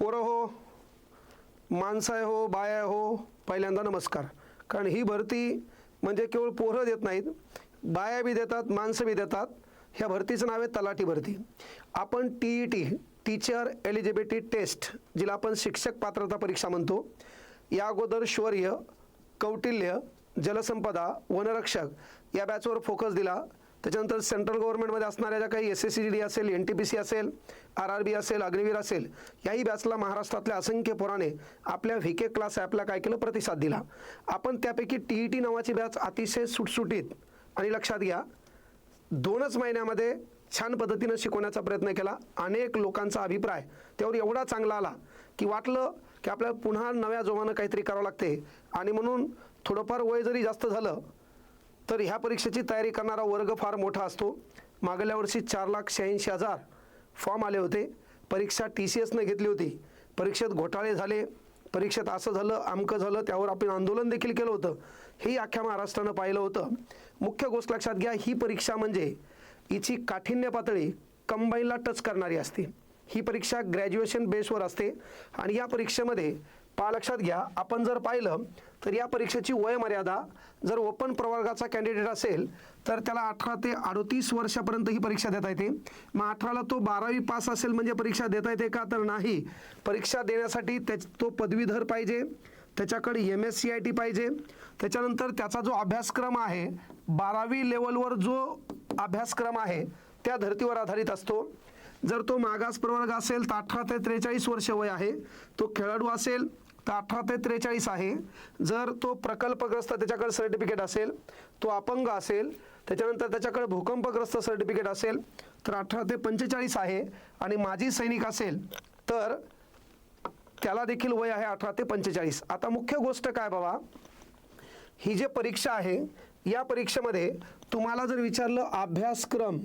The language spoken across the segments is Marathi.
पोरं हो माणसं आहे हो बाया आहे हो पहिल्यांदा नमस्कार. कारण ही भरती म्हणजे केवळ पोरं देत नाहीत बाया बी देतात माणसं बी देतात ह्या भरतीचं नाव आहे तलाठी भरती. आपण T E T teacher eligibility test जिला आपण शिक्षक पात्रता परीक्षा म्हणतो या अगोदर शौर्य कौटिल्य जलसंपदा वनरक्षक या बॅचवर फोकस दिला. त्याच्यानंतर सेंट्रल गव्हर्नमेंटमध्ये असणाऱ्या ज्या काही एस एस सी डी असेल एन टी पी सी असेल आर आर बी असेल अग्निवीर असेल याही बॅचला महाराष्ट्रातल्या असंख्य पोराने आपल्या व्ही के क्लास ॲपला काय केलं? प्रतिसाद दिला. आपण त्यापैकी टी ई टी नावाची बॅच अतिशय सुटसुटीत आणि लक्षात घ्या दोनच महिन्यामध्ये छान पद्धतीनं शिकवण्याचा प्रयत्न केला. अनेक लोकांचा अभिप्राय त्यावर एवढा चांगला आला की वाटलं की आपल्याला पुन्हा नव्या जोमानं काहीतरी करावं लागते. आणि म्हणून थोडंफार वय जरी जास्त झालं तर ह्या परीक्षेची तयारी करणारा वर्ग फार मोठा असतो. मागल्या वर्षी चार लाख शहाऐंशी हजार फॉर्म आले होते. परीक्षा टी सी एसनं घेतली होती. परीक्षेत घोटाळे झाले. परीक्षेत असं झालं अमकं झालं त्यावर आपण आंदोलन देखील केलं होतं. हे अख्ख्या महाराष्ट्रानं पाहिलं होतं. मुख्य गोष्ट लक्षात घ्या ही परीक्षा म्हणजे हिची काठिण्य पातळी कंबाईनला टच करणारी असते. ही परीक्षा ग्रॅज्युएशन बेसवर असते. आणि या परीक्षेमध्ये पा लक्षात घ्या. आपण जर पाहिलं तर या परीक्षेची वयमर्यादा जर ओपन प्रवर्गाचा कॅन्डिडेट असेल तर त्याला अठरा ते अडतीस वर्षापर्यंत ही परीक्षा देता येते. मग अठराला तो बारावी पास असेल म्हणजे परीक्षा देता येते का? तर नाही. परीक्षा देण्यासाठी त्या तो पदवीधर पाहिजे. त्याच्याकडे M S C I T पाहिजे. त्याच्यानंतर त्याचा जो अभ्यासक्रम आहे बारावी लेवलवर जो अभ्यासक्रम आहे त्या धर्तीवर आधारित असतो. जर तो मागास प्रवर्ग असेल तर अठरा ते त्रेचाळीस वर्ष वय आहे. तो खेळाडू असेल तर अठरा ते त्रेचाळीस आहे. जर तो प्रकल्पग्रस्त त्याच्याकडे सर्टिफिकेट असेल तो अपंग असेल त्याच्यानंतर त्याच्याकडे भूकंपग्रस्त सर्टिफिकेट असेल तर अठरा ते पंचेचाळीस आहे. आणि माजी सैनिक असेल तर त्याला देखील वय आहे अठरा ते पंचेचाळीस. आता मुख्य गोष्ट काय बाबा? ही जे परीक्षा आहे या परीक्षेमध्ये तुम्हाला जर विचारलं अभ्यासक्रम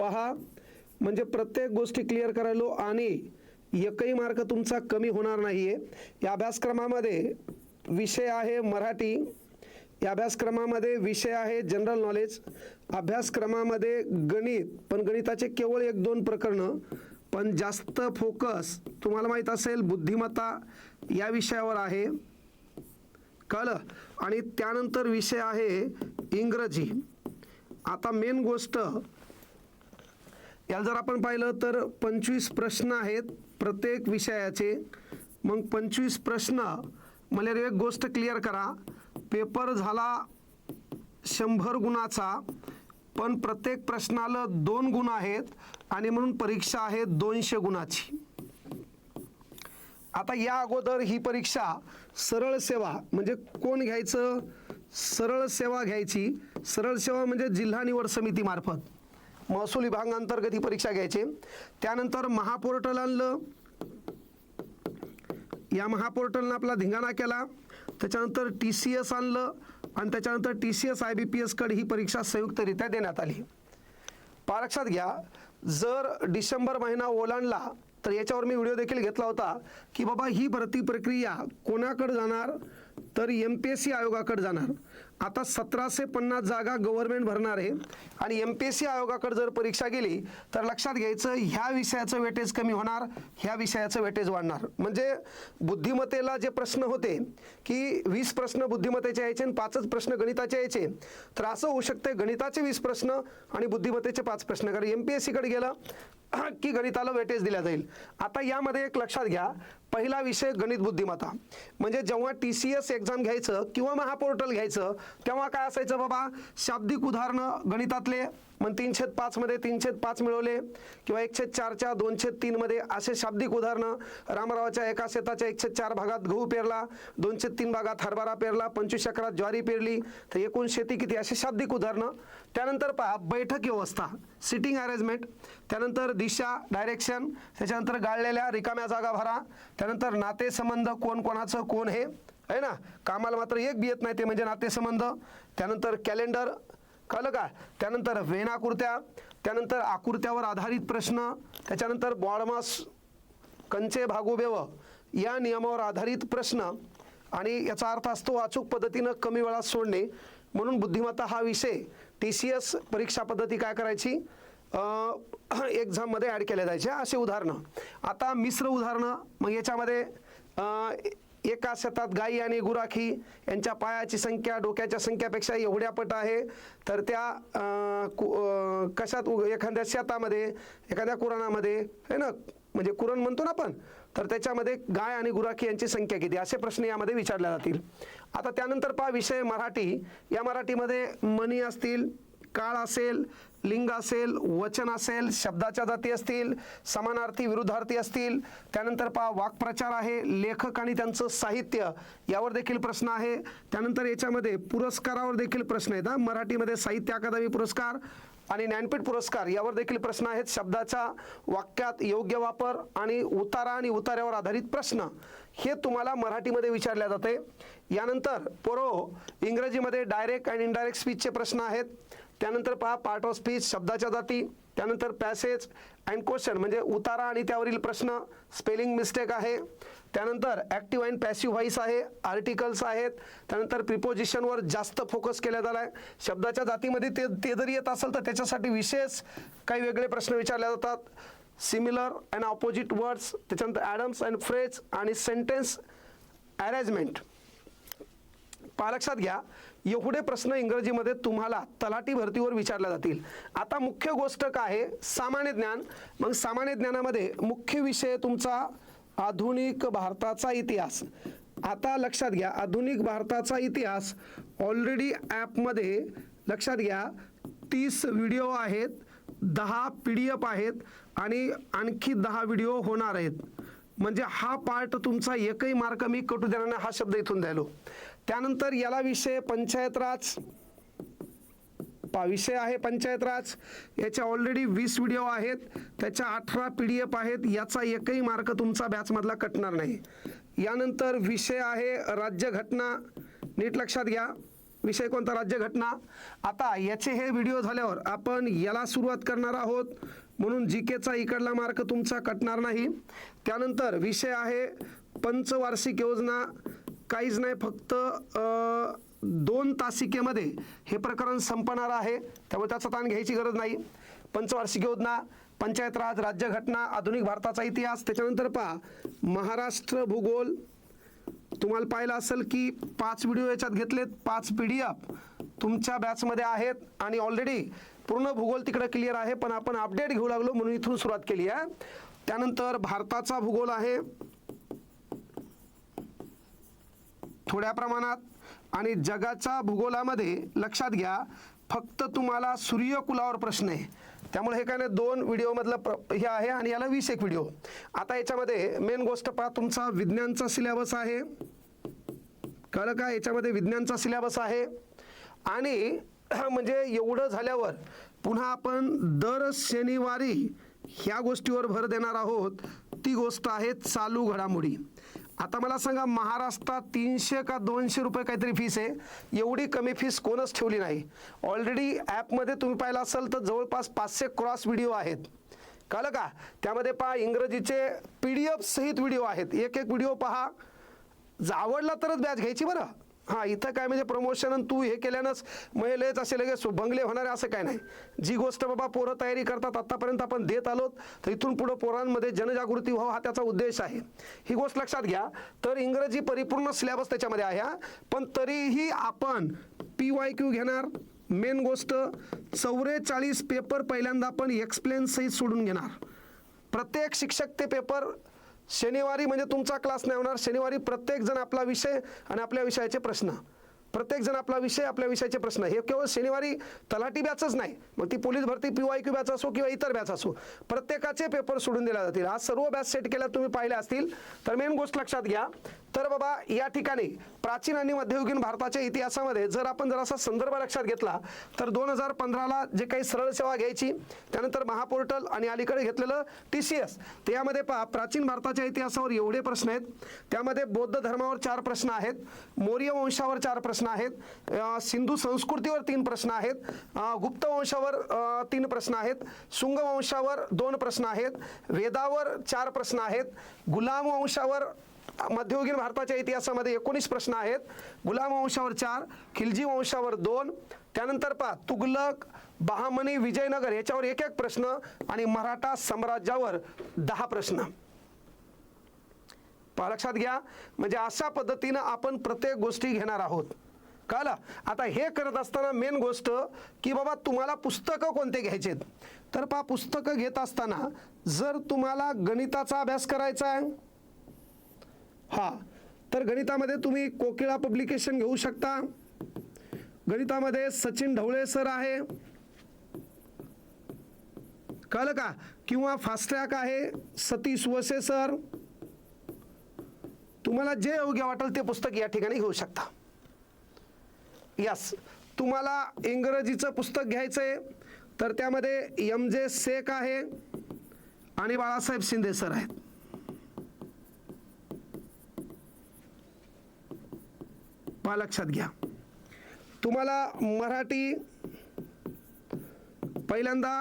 पहा. म्हणजे प्रत्येक गोष्टी क्लिअर करायलो आणि एकही मार्क तुमचा कमी होणार नाही आहे या अभ्यासक्रमामध्ये विषय आहे मराठी. या अभ्यासक्रमामध्ये विषय आहे जनरल नॉलेज अभ्यासक्रमामध्ये गणित. पण गणिताचे केवळ एक दोन प्रकरणं पण जास्त फोकस तुम्हाला माहीत असेल बुद्धिमत्ता या विषयावर आहे. कळलं? आणि त्यानंतर विषय आहे इंग्रजी. आता मेन गोष्ट याला जर आपण पाहिलं तर पंचवीस प्रश्न आहेत प्रत्येक विषयाचे. मग पंचवीस प्रश्न मला एक गोष्ट क्लिअर करा. पेपर झाला शंभर गुणाचा पण प्रत्येक प्रश्नाला दोन गुण आहेत आणि म्हणून परीक्षा आहे दोनशे गुणाची. आता या अगोदर ही परीक्षा सरळ सेवा म्हणजे कोण घ्यायचं? सरळ सेवा घ्यायची. सरळ सेवा म्हणजे जिल्हा निवड समितीमार्फत महसूल विभागांतर्गत ही परीक्षा घ्यायची. त्यानंतर महापोर्टल आणलं. या महापोर्टलनं आपला धिंगाणा केला. त्याच्यानंतर टी सी एस आणलं आणि त्याच्यानंतर T C S I B P एसकडे ही परीक्षा संयुक्तरित्या देण्यात आली. पहा लक्षात घ्या. जर डिसेंबर महिना ओलांडला तर याच्यावर मी व्हिडिओ देखील घेतला होता की बाबा ही भरती प्रक्रिया कोणाकडे जाणार? तर एम पी एस सी आयोगाकडे जाणार. आता सतराशे पन्नास जागा गव्हर्नमेंट भरणार आहे आणि एम पी एस सी आयोगाकडे जर परीक्षा गेली तर लक्षात घ्यायचं ह्या विषयाचं वेटेज कमी होणार ह्या विषयाचं वेटेज वाढणार. म्हणजे बुद्धिमत्तेला जे प्रश्न होते की वीस प्रश्न बुद्धिमत्तेचे यायचे आणि पाचच प्रश्न गणिताचे यायचे तर असं होऊ शकतं गणिताचे वीस प्रश्न आणि बुद्धिमत्तेचे पाच प्रश्न. कारण एम पी एस सीकडे गेलं की गणिताला वेटेज दिल्या जाईल. आता यामध्ये एक लक्षात घ्या पहिला विषय गणित बुद्धिमत्ता. म्हणजे जेव्हा टी सी एस एक्झाम घ्यायचं किंवा महापोर्टल घ्यायचं तेव्हा काय असायचं बाबा? शाब्दिक उदाहरणं गणितातले मग तीनशे पाचमध्ये तीनशे पाच मिळवले किंवा एकशे चारच्या दोनशे तीनमध्ये असे शाब्दिक उदाहरणं रामरावाच्या एका शेताच्या एकशे चार भागात गहू पेरला दोनशे तीन भागात हरभरा पेरला पंचवीस एकरात ज्वारी पेरली तर एकूण शेती किती? असे शाब्दिक उदाहरणं. त्यानंतर पहा बैठक व्यवस्था सिटिंग अरेंजमेंट त्यानंतर दिशा डायरेक्शन त्याच्यानंतर गाळलेल्या रिकाम्या जागा भरा त्यानंतर नातेसंबंध कोण कोणाचं कोण हे? आहे ना? कामाला मात्र एक बी येत नाही ते म्हणजे नातेसंबंध. त्यानंतर कॅलेंडर कळलं का? त्यानंतर वेणाकृत्या त्यानंतर आकृत्यावर आधारित प्रश्न त्याच्यानंतर बॉडमास कंचे भागोबेव या नियमावर आधारित प्रश्न आणि याचा अर्थ असतो अचूक पद्धतीनं कमी वेळात सोडणे. म्हणून बुद्धिमत्ता हा विषय टी सी एस परीक्षा पद्धती काय करायची? एक्झाममध्ये ॲड केल्या जायचे असे उदाहरणं. आता मिश्र उदाहरणं मग याच्यामध्ये एका शेतात गाई आणि गुराखी यांच्या पायाची संख्या डोक्याच्या संख्यापेक्षा एवढ्या पट आहे तर त्या कु- कशात एखाद्या शेतामध्ये एखाद्या कुराणामध्ये है ना? म्हणजे कुरण म्हणतो ना आपण तर त्याच्यामध्ये गाय आणि गुराखी यांची संख्या किती? असे प्रश्न यामध्ये विचारले जातील. आता त्यानंतर पहा विषय मराठी. या मराठीमध्ये मनी असतील काळ असेल लिंग असेल वचन असेल शब्दाच्या जाती असतील समानार्थी विरुद्धार्थी असतील त्यानंतर पहा वाक्प्रचार आहे लेखक आणि त्यांचं साहित्य यावर देखील प्रश्न आहे. त्यानंतर याच्यामध्ये पुरस्कारावर देखील प्रश्न आहेत हा. मराठीमध्ये साहित्य अकादमी पुरस्कार आणि ज्ञानपीठ पुरस्कार यावर देखील प्रश्न आहेत. शब्दाच्या वाक्यात योग्य वापर आणि उतारा आणि उतार्यावर आधारित प्रश्न हे तुम्हाला मराठीमध्ये विचारल्या जाते. यानंतर पोरो इंग्रजीमध्ये डायरेक्ट अँड इनडायरेक्ट स्पीचचे प्रश्न आहेत. त्यानंतर पहा पार्ट ऑफ स्पीच शब्दाच्या जाती त्यानंतर पॅसेज अँड क्वेश्चन म्हणजे उतारा आणि त्यावरील प्रश्न स्पेलिंग मिस्टेक आहे. त्यानंतर ॲक्टिव्ह अँड पॅसिव्ह व्हॉइस आहे आर्टिकल्स आहेत. त्यानंतर प्रिपोजिशनवर जास्त फोकस केला झाला आहे शब्दाच्या जातीमध्ये ते ते जरी येत असेल तर त्याच्यासाठी विशेष काही वेगळे प्रश्न विचारले जातात. सिमिलर अँड ऑपोजिट वर्ड्स त्याच्यानंतर ॲडम्स अँड फ्रेज आणि सेंटेन्स अरेंजमेंट. पहा लक्षात घ्या. एवढे प्रश्न इंग्रजीमध्ये तुम्हाला तलाठी भरतीवर विचारल्या जातील. आता मुख्य गोष्ट काय आहे? सामान्य ज्ञान. मग सामान्य ज्ञानामध्ये मुख्य विषय तुमचा आधुनिक भारताचा इतिहास. आता लक्षात घ्या आधुनिक भारताचा इतिहास ऑलरेडी ॲपमध्ये लक्षात घ्या तीस व्हिडिओ आहेत दहा पी डी एफ आहेत आणि आणखी दहा व्हिडिओ होणार आहेत. म्हणजे हा पार्ट तुमचा एकही मार्क मी कटू देणार हा शब्द इथून द्यायलो. त्यानंतर याला विषय पंचायत राज पा विषय आहे पंचायत राज. याच्या ऑलरेडी वीस व्हिडिओ आहेत. त्याच्या अठरा पी डी एफ आहेत. याचा एकही मार्क तुमचा बॅचमधला कटणार नाही. यानंतर विषय आहे राज्यघटना नीट लक्षात घ्या. विषय कोणता? राज्यघटना आता याचे हे व्हिडिओ झाल्यावर आपण याला सुरुवात करणार आहोत. म्हणून जी केचा इकडला मार्क तुमचा कटणार नाही. त्यानंतर विषय आहे पंचवार्षिक योजना. काहीच नाही फक्त दोन तासिकेमध्ये हे प्रकरण संपणार आहे. त्यामुळे त्याचा ताण घ्यायची गरज नाही. पंचवार्षिक योजना पंचायत राज राज्यघटना आधुनिक भारताचा इतिहास. त्याच्यानंतर पहा महाराष्ट्र भूगोल. तुम्हाला पाहिलं असेल की पाच व्हिडिओ याच्यात घेतलेत. पाच पी डी एफ तुमच्या बॅचमध्ये आहेत आणि ऑलरेडी पूर्ण भूगोल तिकडं क्लिअर आहे पण आपण अपडेट घेऊ लागलो म्हणून इथून सुरुवात केली आहे. त्यानंतर भारताचा भूगोल आहे. थोड्या प्रमाणात. आणि जगाच्या भूगोलामध्ये लक्षात घ्या फक्त तुम्हाला सूर्यकुलावर प्रश्न आहे. त्यामुळे हे काय नाही दोन व्हिडिओमधलं प्र हे आहे आणि याला वीस एक व्हिडिओ. आता याच्यामध्ये मेन गोष्ट पहा तुमचा विज्ञानचा सिलेबस आहे. कळलं का? याच्यामध्ये विज्ञानचा सिलेबस आहे. आणि म्हणजे एवढं झाल्यावर पुन्हा आपण दर शनिवारी ह्या गोष्टीवर भर देणार आहोत. ती गोष्ट आहे चालू घडामोडी. आता मला सांगा महाराष्ट्रात तीनशे का दोनशे रुपये काहीतरी फीस आहे. एवढी कमी फीस कोणच ठेवली नाही. ऑलरेडी ॲपमध्ये तुम्ही पाहिलं असेल तर जवळपास पाचशे क्रॉस व्हिडिओ आहेत. कळलं का? त्यामध्ये पहा इंग्रजीचे पी डी एफ सहित व्हिडिओ आहेत. एक एक व्हिडिओ पहा आवडला तरच बॅच घ्यायची बरं. हां इथं काय म्हणजे प्रमोशन आणि तू हे केल्यानंच महिलेच असे लगेच बंगले होणारे असं काय नाही. जी गोष्ट बाबा पोरं तयारी करतात आत्तापर्यंत आपण देत आलोत तर इथून पुढं पोरांमध्ये जनजागृती व्हावं हा त्याचा उद्देश आहे. ही गोष्ट लक्षात घ्या तर इंग्रजी परिपूर्ण सिलेबस त्याच्यामध्ये आहे हा. पण तरीही आपण पी वाय क्यू घेणार मेन गोष्ट चौवेचाळीस पेपर पहिल्यांदा आपण एक्सप्लेन सहित सोडून घेणार. प्रत्येक शिक्षक ते पेपर शनिवारी म्हणजे तुमचा क्लास नाही होणार. शनिवारी प्रत्येक जण आपला विषय आणि आपल्या विषयाचे प्रश्न. प्रत्येक जण आपला विषय आपल्या विषयाचे प्रश्न. हे केवळ शनिवारी तलाठी बॅचच नाही. मग ती पोलीस भरती पी वाय क्यू बॅच असो किंवा इतर बॅच असो प्रत्येकाचे पेपर सोडून दिले जातील. आज सर्व बॅच सेट केल्या तुम्ही पाहिल्या असतील. तर मेन गोष्ट लक्षात घ्या. तर बाबा या ठिकाणी प्राचीन आणि मध्ययुगीन भारताच्या इतिहासामध्ये जर आपण जरासा संदर्भ लक्षात घेतला तर दोन हजार पंधराला जे काही सरळ सेवा घ्यायची त्यानंतर महापोर्टल आणि अलीकडे घेतलेलं टी सी एस त्यामध्ये पहा प्राचीन भारताच्या इतिहासावर एवढे प्रश्न आहेत. त्यामध्ये बौद्ध धर्मावर चार प्रश्न आहेत मौर्य वंशावर चार प्रश्न आहेत सिंधू संस्कृतीवर तीन प्रश्न आहेत गुप्त वंशावर तीन प्रश्न आहेत शुंग वंशावर दोन प्रश्न आहेत वेदावर चार प्रश्न आहेत गुलाम वंशावर मध्ययुगीन भारताच्या इतिहासामध्ये एकोणीस प्रश्न आहेत. गुलाम वंशावर चार खिलजी वंशावर दोन त्यानंतर पहा तुगलक बहामनी विजयनगर याच्यावर एक एक प्रश्न आणि मराठा साम्राज्यावर दहा प्रश्न. पहा लक्षात घ्या म्हणजे अशा पद्धतीनं आपण प्रत्येक गोष्टी घेणार आहोत. कळलं? आता हे करत असताना मेन गोष्ट की बाबा तुम्हाला पुस्तकं कोणते घ्यायचेत? तर पहा पुस्तकं घेत असताना जर तुम्हाला गणिताचा अभ्यास करायचा आहे हा. तर गणितामध्ये तुम्ही कोकिळा पब्लिकेशन घेऊ शकता. गणितामध्ये सचिन ढवळे सर आहे. कळलं का? किंवा फास्ट्रॅक आहे सतीश वसे सर तुम्हाला जे योग्य वाटेल ते पुस्तक या ठिकाणी घेऊ शकता. यस तुम्हाला इंग्रजीचं पुस्तक घ्यायचं आहे तर त्यामध्ये एम जे शेख आहे. आणि बाळासाहेब शिंदे सर आहेत. पहा लक्षात घ्या. तुम्हाला मराठी पहिल्यांदा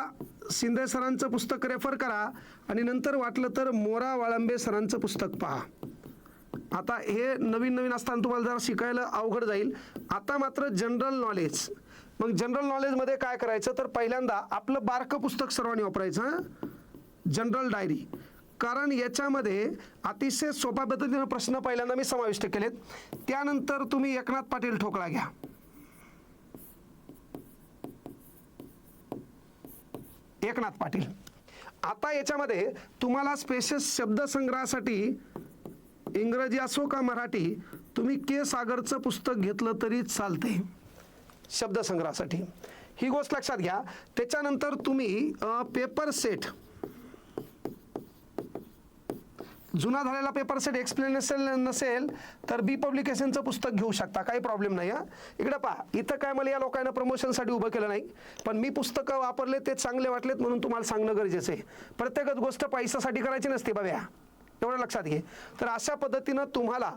शिंदे सरांचं पुस्तक रेफर करा आणि नंतर वाटलं तर मोरा वाळंबे सरांचं पुस्तक पहा. आता हे नवीन नवीन असताना तुम्हाला जरा शिकायला अवघड जाईल. आता मात्र जनरल नॉलेज मग जनरल नॉलेजमध्ये काय करायचं? तर पहिल्यांदा आपलं बारकं पुस्तक सर्वांनी वापरायचं जनरल डायरी कारण याच्यामध्ये अतिशय सोप्या पद्धतीनं प्रश्न पहिल्यांदा मी समाविष्ट केलेत. त्यानंतर तुम्ही एकनाथ पाटील ठोकळा घ्या. एकनाथ पाटील. आता याच्यामध्ये तुम्हाला स्पेशल शब्दसंग्रहासाठी इंग्रजी असो का मराठी तुम्ही के सागरचं पुस्तक घेतलं तरी चालते शब्दसंग्रहासाठी. ही गोष्ट लक्षात घ्या. त्याच्यानंतर तुम्ही पेपर सेट जुना झालेला पेपर सेट एक्सप्लेन नसेल नसेल तर बी पब्लिकेशनचं पुस्तक घेऊ शकता. काही प्रॉब्लेम नाही हा. इकडं पहा. इथं काय मला या लोकांना प्रमोशनसाठी उभं केलं नाही. पण मी पुस्तकं वापरले ते चांगले वाटलेत म्हणून तुम्हाला सांगणं गरजेचं आहे. प्रत्येकच गोष्ट पैशासाठी करायची नसते बघा एवढं लक्षात घे. तर अशा पद्धतीनं तुम्हाला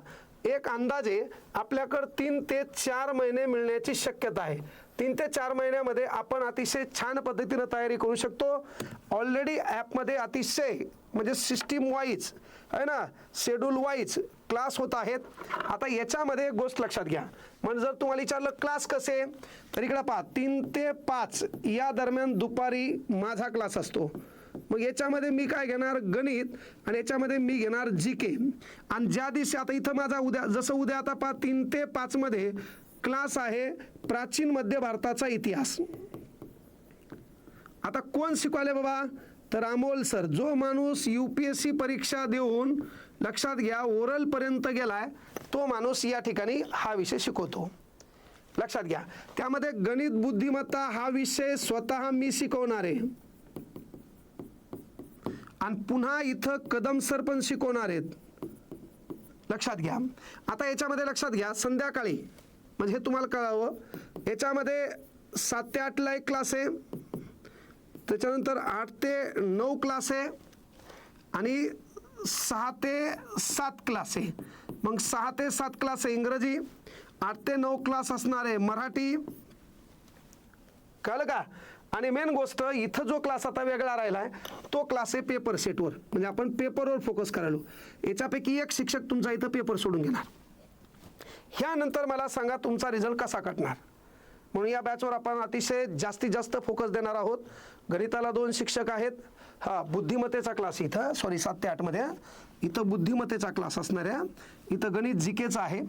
एक अंदाजे आपल्याकडं तीन ते चार महिने मिळण्याची शक्यता आहे. तीन ते चार महिन्यामध्ये आपण अतिशय छान पद्धतीनं तयारी करू शकतो. ऑलरेडी ॲपमध्ये अतिशय म्हणजे सिस्टीम वाईज आहे ना? शेड्यूल वाईज क्लास होत आहेत. आता याच्यामध्ये एक गोष्ट लक्षात घ्या. म्हणजे जर तुम्हाला विचारलं क्लास कसे? तर इकडं पहा तीन ते पाच या दरम्यान दुपारी माझा क्लास असतो. मग याच्यामध्ये मी काय घेणार? गणित. आणि याच्यामध्ये मी घेणार जी के आणि ज्या दिवशी आता इथं माझा उद्या जसं उद्या आता पहा तीन ते पाचमध्ये क्लास आहे प्राचीन मध्य भारताचा इतिहास. आता कोण शिकवाले बाबा? तर अमोल सर जो माणूस यू पी एस सी परीक्षा देऊन लक्षात घ्या ओरलपर्यंत गेलाय तो माणूस या ठिकाणी हा विषय शिकवतो. लक्षात घ्या. त्यामध्ये गणित बुद्धिमत्ता हा विषय स्वतः मी शिकवणार. आहे आणि पुन्हा इथं कदम सर पण शिकवणार. आहेत लक्षात घ्या. आता याच्यामध्ये लक्षात घ्या संध्याकाळी म्हणजे हे तुम्हाला कळावं याच्यामध्ये सात ते आठला एक क्लास आहे. त्याच्यानंतर आठ ते नऊ क्लास आहे आणि सहा ते सात क्लास आहे. मग सहा ते सात क्लास आहे इंग्रजी आठ ते नऊ क्लास असणार आहे मराठी. कळलं का? आणि मेन गोष्ट इथं जो क्लास आता वेगळा राहिला आहे तो क्लास आहे पेपर सेटवर म्हणजे आपण पेपरवर फोकस करायलो. याच्यापैकी एक शिक्षक तुमचा इथं पेपर सोडून घेणार. ह्यानंतर मला सांगा तुमचा रिझल्ट कसा कटणार? म्हणून या बॅचवर आपण अतिशय जास्तीत जास्त फोकस देणार आहोत. गणिताला दोन शिक्षक आहेत. हा बुद्धिमत्तेचा क्लास इथं. सॉरी सात ते आठमध्ये इथं बुद्धिमत्तेचा क्लास असणार आहे इथं गणित जिकेचा आहे.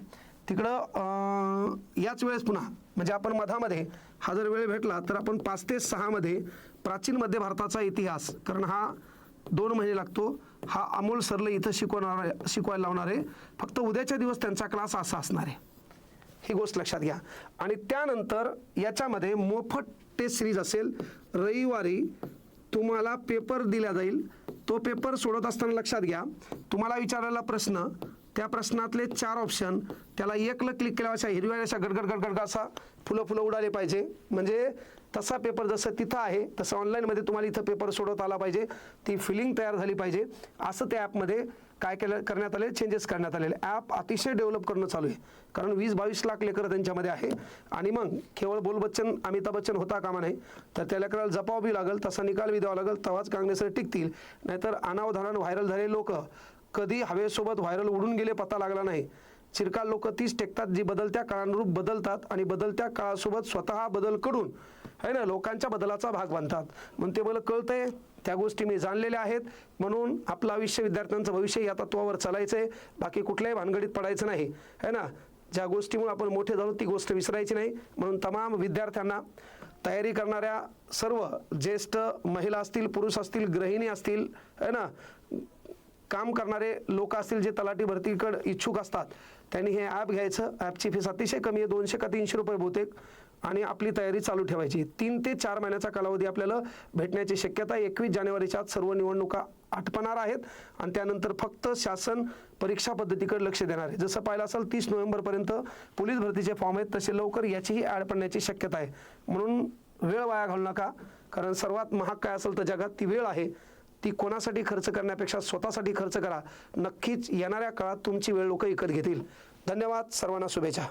तिकडं याच वेळेस पुन्हा म्हणजे आपण मधामध्ये हा जर वेळ भेटला तर आपण पाच ते सहामध्ये प्राचीन मध्य भारताचा इतिहास कारण हा दोन महिने लागतो. हा अमोल सरले इथं शिकवणार शिकवायला लावणार आहे. फक्त उद्याच्या दिवस त्यांचा क्लास असा असणार आहे. ही गोष्ट लक्षात घ्या. आणि त्यानंतर याच्यामध्ये मोफत टेस्ट सिरीज असेल. रविवारी तुम्हाला पेपर दिला जाईल. तो पेपर सोडत असताना लक्षात घ्या. तुम्हाला विचारलेला प्रश्न त्या प्रश्नातले चार ऑप्शन त्याला एकलं क्लिक केल्या अशा हिरव्या अशा गडगड गडगड असा फुलं फुलं उडाले पाहिजे. म्हणजे तसा पेपर जसं तिथं आहे तसं ऑनलाईनमध्ये तुम्हाला इथं पेपर सोडवता आला पाहिजे. ती फिलिंग तयार झाली पाहिजे. असं त्या ॲपमध्ये काय केलं करण्यात आले चेंजेस करण्यात आलेले. ॲप अतिशय डेव्हलप करणं चालू आहे. कारण वीस बावीस लाख लेकरं त्यांच्यामध्ये आहे. आणि मग केवळ बोल बच्चन अमिताभ बच्चन होता कामा नाही तर त्या लेकराला जपाव बी लागेल तसा निकाल बी द्यावा लागेल तेव्हाच काँग्रेसवर टिकतील. नाहीतर अनावधानानं व्हायरल झालेले लोक कधी हवेसोबत व्हायरल उडून गेले पत्ता लागला नाही. चिरकाल लोक तीच टेकतात जी बदलत्या काळानुरूप बदलतात आणि बदलत्या काळासोबत स्वतः बदल करून आहे ना? लोकांच्या बदलाचा भाग बनतात. म्हणून ते मला कळतंय त्या गोष्टी मी जाणलेल्या आहेत. म्हणून आपलं आयुष्य विद्यार्थ्यांचं भविष्य या तत्वावर चालायचं आहे बाकी कुठल्याही भानगडीत पडायचं नाही. है ना? ज्या गोष्टीमुळे आपण मोठे झालो ती गोष्ट विसरायची नाही. म्हणून तमाम विद्यार्थ्यांना तयारी करणाऱ्या सर्व ज्येष्ठ महिला असतील पुरुष असतील गृहिणी असतील है ना? काम करणारे लोक असतील जे तलाठी भरतीकडे इच्छुक असतात त्यांनी हे ॲप घ्यायचं. ॲपची फीस अतिशय कमी आहे दोनशे का तीनशे रुपये बहुतेक. आणि आपली तयारी चालू ठेवायची. तीन ते चार महिन्याचा कालावधी आपल्याला भेटण्याची शक्यता एकवीस जानेवारीच्या आत सर्व निवडणुका आटपणार आहेत आणि त्यानंतर फक्त शासन परीक्षा पद्धतीकडे लक्ष देणार आहे. जसं पाहिलं असेल तीस नोव्हेंबरपर्यंत पोलीस भरतीचे फॉर्म आहेत तसे लवकर याचीही ॲड पडण्याची शक्यता आहे. म्हणून वेळ वाया घालू नका कारण सर्वात महाग काय असेल तर जगात ती वेळ आहे. ती कोणासाठी खर्च करण्यापेक्षा स्वतःसाठी खर्च करा. नक्कीच येणाऱ्या काळात तुमची वेळ लोक विकत घेतील. धन्यवाद सर्वांना शुभेच्छा.